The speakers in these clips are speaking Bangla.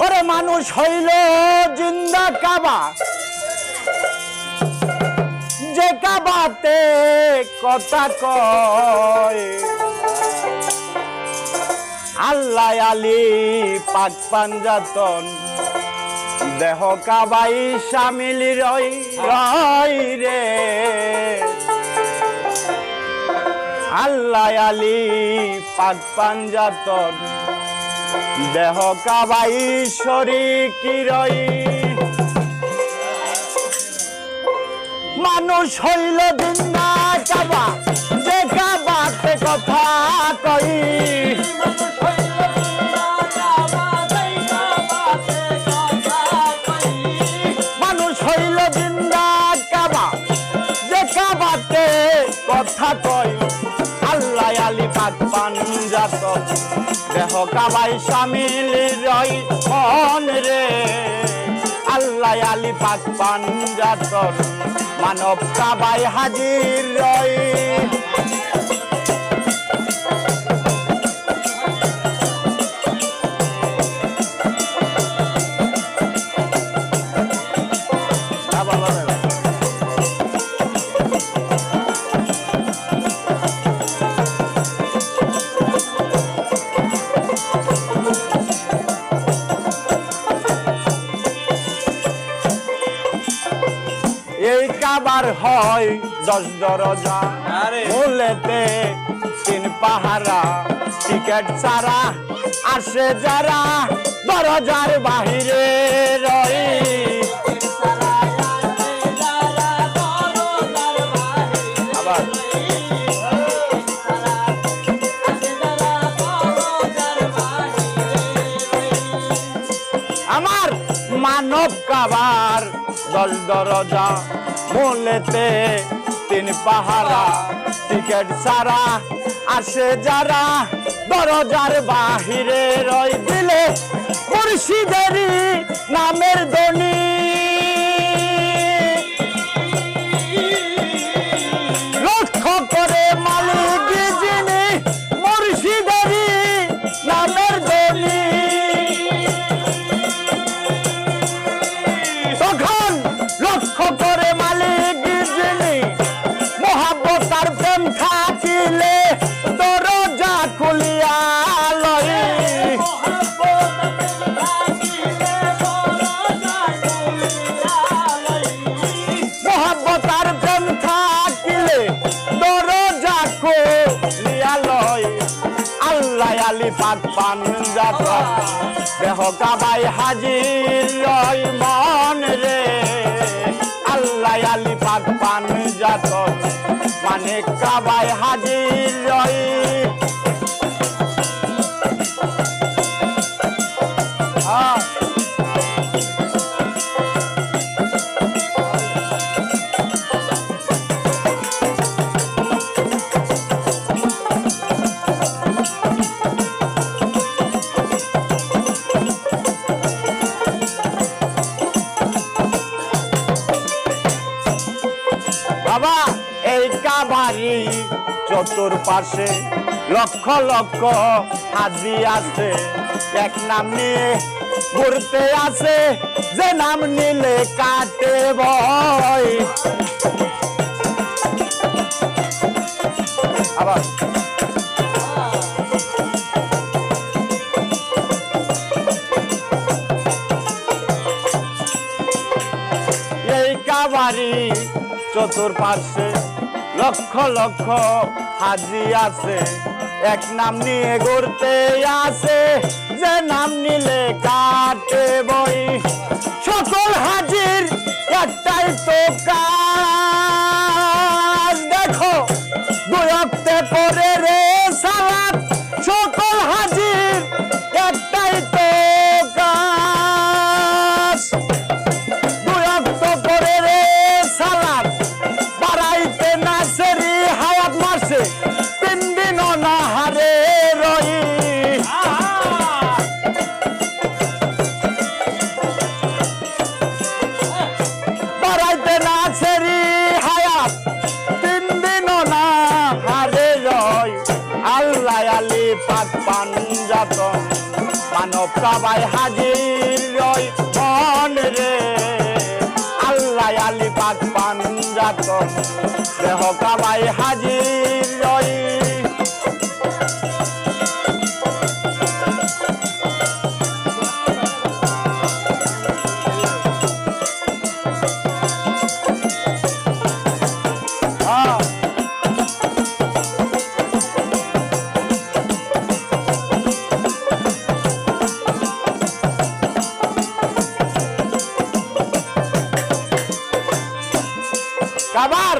ওরে মানুষ হইল জিন্দা কাবা। যে কাবাতে কথা কয়। আল্লাহ আলী পাক পাঞ্জাতন, দেহ কাবাই সামিল রই রই রে। আল্লাহ আলী পাক পাঞ্জাতন দেহ কাবাই শরিকি রই? মানুষ হইল দিনা কাবা যে কাবাতে কথা কই। মানুষ হইল জিন্দা কাবা যে কাবাতে কথা কয় আল্লাহ আলী পাক পাঞ্জাত। দেহ কাবাই সামিল রই মন রে। আল্লাহ আলী পাক পাঞ্জাত মানব কাবাই হাজির রই এই কাবার হয় দশ দরজা। মূলেতে তিন পাহারা। টিকেট ছাড়া আসে যারা দরজার বাহিরে রই আমার মানব কাবার দশ দরজা মোলেতে তিন পাহারা। টিকেট সারা আসে যারা, দরজার বাহিরে রই দিলে মুর্শিদেরই নামের দনি পাক পান যাত দেহ কাবাই হাজির রই মন রে। আল্লাহ আলি পাক পান যাত মানে কাবাই হাজির রই চতুর্পাশে লক্ষ লক্ষ হাজি আছে। এক নাম নিয়ে ঘুরতে আছে যে নাম নিলে কাটে ভয়। আবার। এই কাবারি চতুর্পাশে লক্ষ লক্ষ হাজি আছে। এক নাম নিয়ে ঘুরতে আছে যে নাম নিলে কাটে বই। সকল হাজির একটাই তো কাজ। পাঞ্জাতন মানব সবাই হাজির রয় মন রে। আল্লাহ আলী পাক পাঞ্জাতন দেহ কাবাই হাজির। কাবার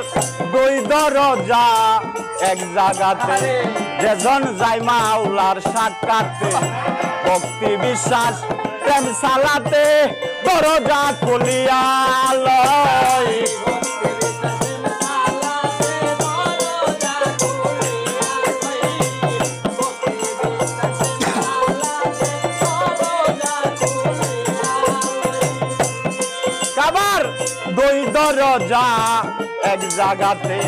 দুই দরজা এক জায়গাতে যেজন যাই মাওলার সাক্ষাতে। ভক্তি বিশ্বাস প্রেম সালাতে দরজা খুলিয়া লয়। দরজা এক জায়গাতে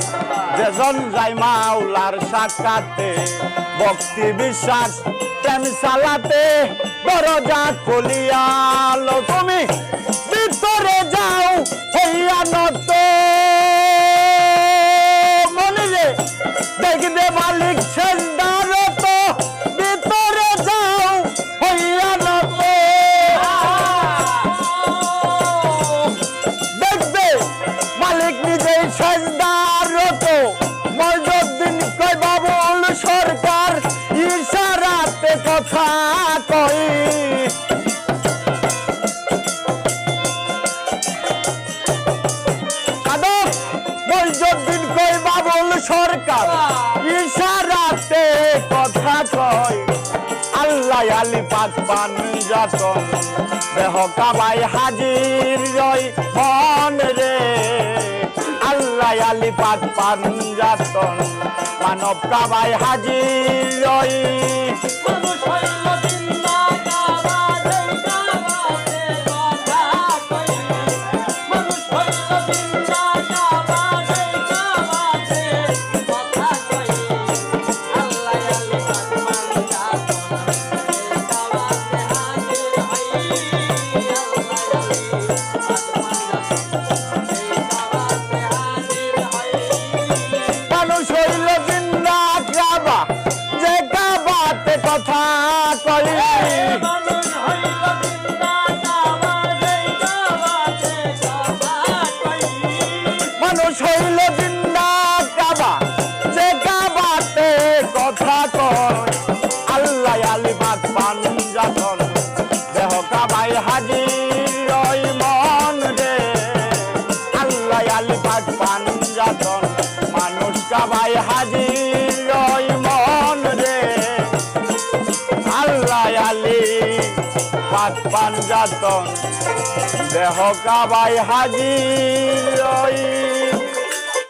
যেজন যাই মাওলার সাক্ষাতে ভক্তি বিশ্বাস প্রেম সালাতে বড় খুলিয়ালো তুমি সরকার ইশারাতে কথা কয়। আল্লাহ আলি পাক পান যাতন দেহ কাবাই হাজির রয় মন রে। আল্লাহ আলি পাক পান যাতন মানব কাবাই হাজির রই মানুষ হইল জিন্দা যে কাবাতে কথা কয়, আল্লাহ আলি পাক পান দেহ কাবাই হাজির মন রে। আল্লাহ আলি পাক পান মানুষ কাবাই হাজির মন রে। আল্লাহ আলি পাক পান দেহ কাবাই হাজির